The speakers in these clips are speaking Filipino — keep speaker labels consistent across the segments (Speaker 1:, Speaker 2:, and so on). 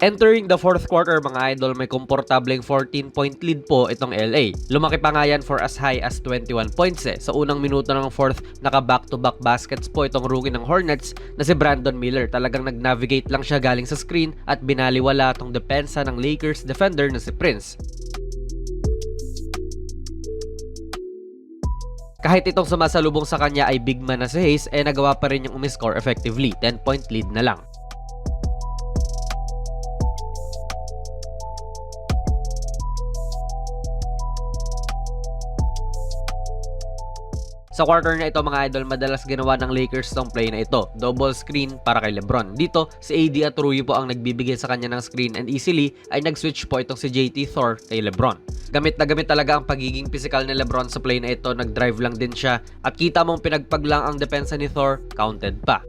Speaker 1: Entering the fourth quarter mga idol, may komportableng 14-point lead po itong LA. Lumaki pa nga yan for as high as 21 points eh. Sa unang minuto ng fourth, naka back-to-back baskets po itong rookie ng Hornets na si Brandon Miller. Talagang nag-navigate lang siya galing sa screen at binaliwala tong depensa ng Lakers defender na si Prince. Kahit itong sumasalubong sa kanya ay big man na si Hayes, eh nagawa pa rin yung umiscore effectively. 10-point lead na lang. Sa quarter na ito mga idol, madalas ginawa ng Lakers tong play na ito. Double screen para kay Lebron. Dito, si AD at Rui po ang nagbibigay sa kanya ng screen and easily ay nag-switch po itong si JT Thor kay Lebron. Gamit na gamit talaga ang pagiging physical ni Lebron sa play na ito. Nag-drive lang din siya at kita mong pinagpag lang ang depensa ni Thor, counted pa.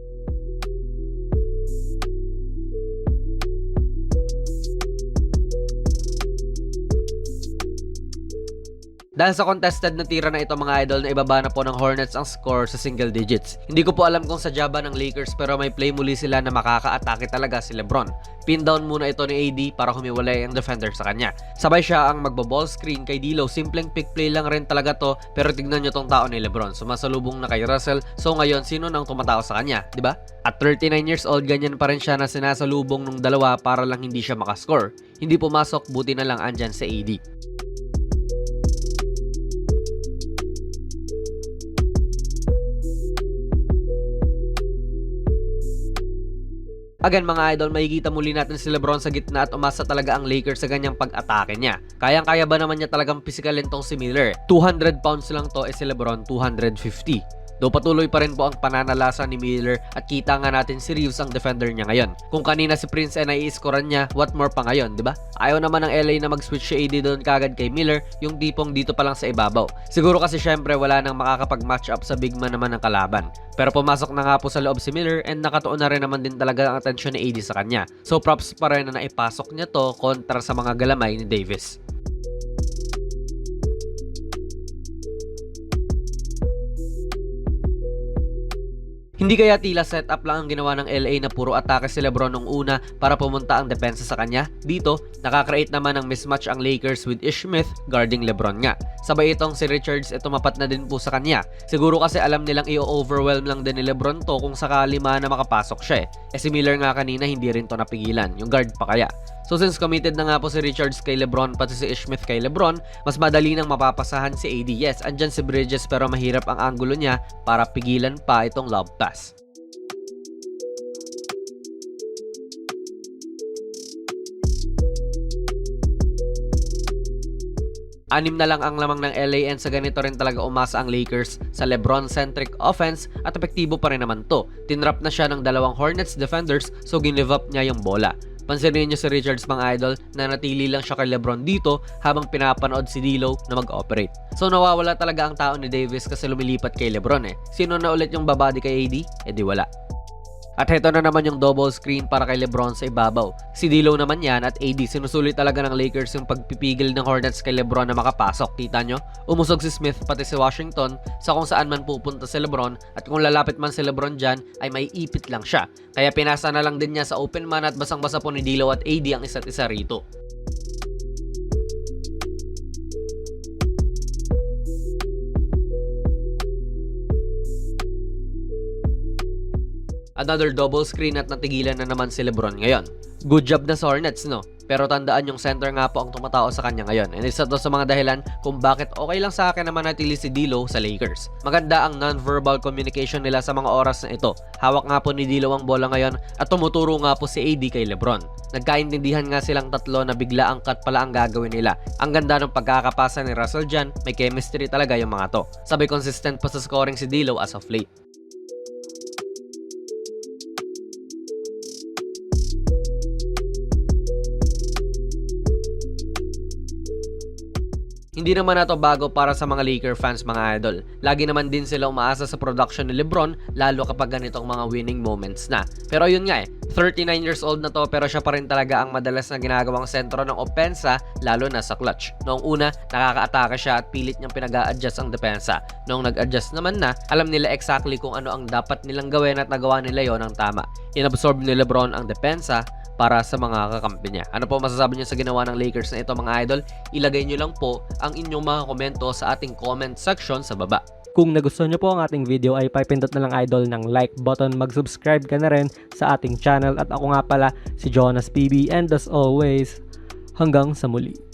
Speaker 1: Dahil sa contested na tira na ito mga idol na ibaba na po ng Hornets ang score sa single digits. Hindi ko po alam kung sadya ba ng Lakers pero may play muli sila na makaka-atake talaga si Lebron. Pin down muna ito ni AD para humiwalay ang defender sa kanya. Sabay siya ang magbo-ball screen kay D'Lo. Simpleng pick play lang rin talaga to pero tignan nyo tong tao ni Lebron. Sumasalubong na kay Russell. So ngayon sino nang tumatao sa kanya, 'di ba? At 39 years old ganyan pa rin siya na sinasalubong ng dalawa para lang hindi siya makascore. Hindi pumasok buti na lang andyan sa AD. Again mga idol, makikita muli natin si Lebron sa gitna at umasa talaga ang Lakers sa ganyang pag-atake niya. Kayang-kaya ba naman niya talagang physical tong si Miller? 200 pounds lang to eh si Lebron 250. Though patuloy pa rin po ang pananalasa ni Miller at kita nga natin si Reeves ang defender niya ngayon. Kung kanina si Prince ay nai-scorean niya, what more pa ngayon, di ba? Ayaw naman ng LA na mag-switch si AD doon kagad kay Miller, yung tipong dito pa lang sa ibabaw. Siguro kasi syempre wala nang makakapag-match up sa big man naman ng kalaban. Pero pumasok na nga po sa loob si Miller and nakatuon na rin naman din talaga ang atensyon ni AD sa kanya. So props pa rin na naipasok niya to kontra sa mga galamay ni Davis. Hindi kaya tila setup lang ang ginawa ng LA na puro atake si Lebron nung una para pumunta ang depensa sa kanya? Dito, nakakreate naman ng mismatch ang Lakers with Ish Smith guarding Lebron nga. Sabay itong si Richards ito mapat na din po sa kanya. Siguro kasi alam nilang i-overwhelm lang din ni Lebron to kung sakali man na makapasok siya eh. Eh si Miller nga kanina hindi rin to napigilan. Yung guard pa kaya. So since committed na nga po si Richards kay Lebron pati si Ish Smith kay Lebron, mas madali nang mapapasahan si AD. Yes, andyan si Bridges pero mahirap ang angulo niya para pigilan pa itong lob pass. Anim na lang ang lamang ng LA and sa ganito rin talaga umasa ang Lakers sa LeBron-centric offense at epektibo pa rin naman to. Tinrap na siya ng dalawang Hornets defenders so ginlive up niya yung bola. Pansinin niyo si Richards mga idol na natili lang siya kay Lebron dito habang pinapanood si D'Lo na mag-operate. So nawawala talaga ang tao ni Davis kasi lumilipat kay Lebron eh. Sino na ulit yung babadi kay AD? Eh di wala. At heto na naman yung double screen para kay Lebron sa ibabaw. Si D'Lo naman yan at AD sinusulit talaga ng Lakers yung pagpipigil ng Hornets kay Lebron na makapasok. Kita nyo? Umusog si Smith pati si Washington sa kung saan man pupunta si Lebron at kung lalapit man si Lebron dyan ay may ipit lang siya. Kaya pinasa na lang din niya sa open man at basang-basa po ni D'Lo at AD ang isa't isa rito. Another double screen at natigilan na naman si Lebron ngayon. Good job na sa Hornets, no? Pero tandaan yung center nga po ang tumatao sa kanya ngayon. And isa to sa mga dahilan kung bakit okay lang sa akin naman natili si D'Lo sa Lakers. Maganda ang non-verbal communication nila sa mga oras na ito. Hawak nga po ni D'Lo ang bola ngayon at tumuturo nga po si AD kay Lebron. Nagkaintindihan nga silang tatlo na bigla ang cut pala ang gagawin nila. Ang ganda ng pagkakapasa ni Russell dyan, may chemistry talaga yung mga to. Sabay consistent pa sa scoring si D'Lo as of late. Hindi naman na to bago para sa mga Laker fans mga idol. Lagi naman din sila umaasa sa production ni Lebron lalo kapag ganitong mga winning moments na. Pero yun nga eh, 39 years old na to pero siya pa rin talaga ang madalas na ginagawang sentro ng opensa lalo na sa clutch. Noong una, nakaka-atake siya at pilit niyang pinag adjust ang depensa. Noong nag-adjust naman na, alam nila exactly kung ano ang dapat nilang gawin at nagawa nila yon ng tama. Inabsorb ni Lebron ang depensa para sa mga kakampi niya. Ano po masasabi niyo sa ginawa ng Lakers na ito mga idol? Ilagay niyo lang po ang inyong mga komento sa ating comment section sa baba.
Speaker 2: Kung nagustuhan nyo po ang ating video ay papindot na lang idol ng like button, mag-subscribe ka na rin sa ating channel at ako nga pala si Jonas PB and as always, hanggang sa muli.